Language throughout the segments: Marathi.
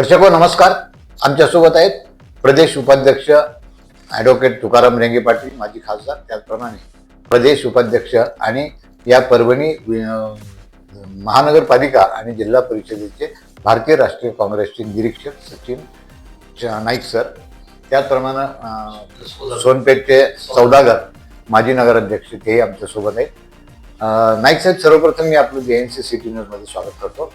दर्शको नमस्कार. आमच्यासोबत आहेत प्रदेश उपाध्यक्ष ॲडव्होकेट तुकाराम रेंगे पाटील माजी खासदार. त्याचप्रमाणे प्रदेश उपाध्यक्ष आणि या परभणी महानगरपालिका आणि जिल्हा परिषदेचे भारतीय राष्ट्रीय काँग्रेसचे निरीक्षक सचिन नाईक सर. त्याचप्रमाणे सोनपेठचे सौदागर माजी नगराध्यक्ष तेही आमच्यासोबत आहेत. नाईक साहेब सर्वप्रथम मी आपलं जे एन सी सिटी न्यूजमध्ये स्वागत करतो.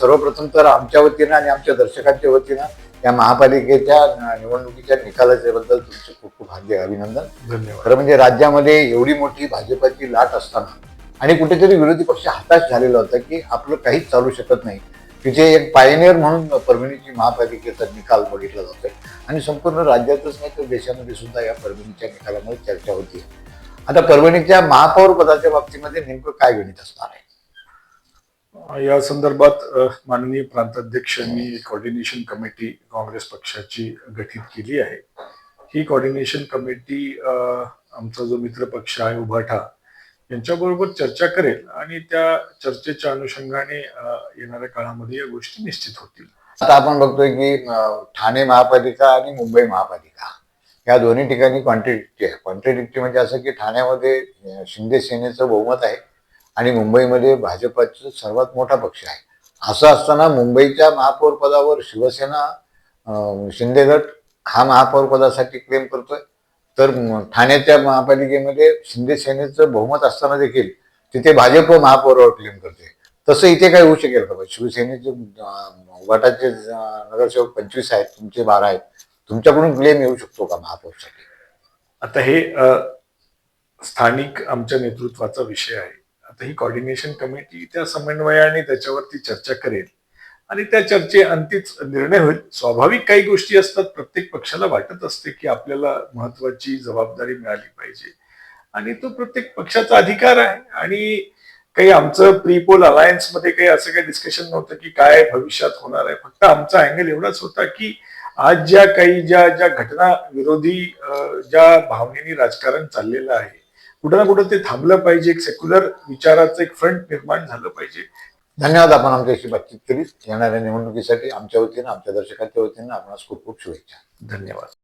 सर्वप्रथम तर आमच्या वतीनं आणि आमच्या दर्शकांच्या वतीनं या महापालिकेच्या निवडणुकीच्या निकालाच्या बद्दल तुमचे खूप खूप हार्दिक अभिनंदन. धन्यवाद. खरं म्हणजे राज्यामध्ये एवढी मोठी भाजपाची लाट असताना आणि कुठेतरी विरोधी पक्ष हताश झालेला होता की आपलं काहीच चालू शकत नाही. तिथे एक पायनियर म्हणून परभणीची महापालिकेचा निकाल बघितला जातोय. आणि संपूर्ण राज्यातच नाही तर देशामध्ये सुद्धा या परभणीच्या निकालामुळे चर्चा होती आता परभणीच्या महापौर पदाच्या बाबतीमध्ये नेमकं काय गणित असणार आहे? या संदर्भात माननीय प्रांताध्यक्षांनी कॉर्डिनेशन कमिटी काँग्रेस पक्षाची गठीत केली आहे. ही कॉर्डिनेशन कमिटी आमचा जो मित्र पक्ष आहे उभाठा यांच्याबरोबर चर्चा करेल आणि त्या चर्चेच्या अनुषंगाने येणाऱ्या काळामध्ये या गोष्टी निश्चित होतील. आता आपण बघतोय की ठाणे महापालिका आणि मुंबई महापालिका या दोन्ही ठिकाणी कॉन्ट्रडिक्टी आहे. कॉन्ट्रडिक्टी म्हणजे असं की ठाण्यामध्ये शिंदे सेनेचं बहुमत आहे आणि मुंबईमध्ये भाजपाचं सर्वात मोठा पक्ष आहे. असं असताना मुंबईच्या महापौरपदावर शिवसेना शिंदेगट शिंदे गट हा महापौरपदासाठी क्लेम करतोय. तर ठाण्याच्या महापालिकेमध्ये शिंदे सेनेचं बहुमत असताना देखील तिथे भाजप महापौरावर क्लेम करते तसं इथे काय होऊ शकेल का? शिवसेनेचे गटाचे नगरसेवक पंचवीस आहेत तुमचे बारा आहेत. तुमच्याकडून क्लेम येऊ शकतो का महापौरसाठी? आता हे स्थानिक आमच्या नेतृत्वाचा विषय आहे. आता ही कॉर्डिनेशन कमिटी त्या समन्वयाने त्याच्यावरती चर्चा करेल. आणि त्या चर्चे अंतिच निर्णय होईल. स्वाभाविक काही गोष्टी असतात प्रत्येक पक्षाला वाटत असते की आपल्याला महत्वाची जबाबदारी मिळाली पाहिजे. आणि तो प्रत्येक पक्षाचा अधिकार आहे. आणि काही आमचं प्रीपोल अलायन्समध्ये काही असं काही डिस्कशन नव्हतं की काय भविष्यात होणार आहे. फक्त आमचा अँगल एवढाच होता की आज ज्या काही ज्या ज्या घटना विरोधी ज्या भावनेनी राजकारण चाललेलं आहे कुठं ना कुठं ते थांबलं पाहिजे. एक सेक्युलर विचाराचं एक फ्रंट निर्माण झालं पाहिजे. धन्यवाद आपण आमच्याशी बातचीत केली येणाऱ्या निवडणुकीसाठी आमच्या वतीनं आमच्या दर्शकांच्या वतीनं आपणास खूप खूप शुभेच्छा. धन्यवाद.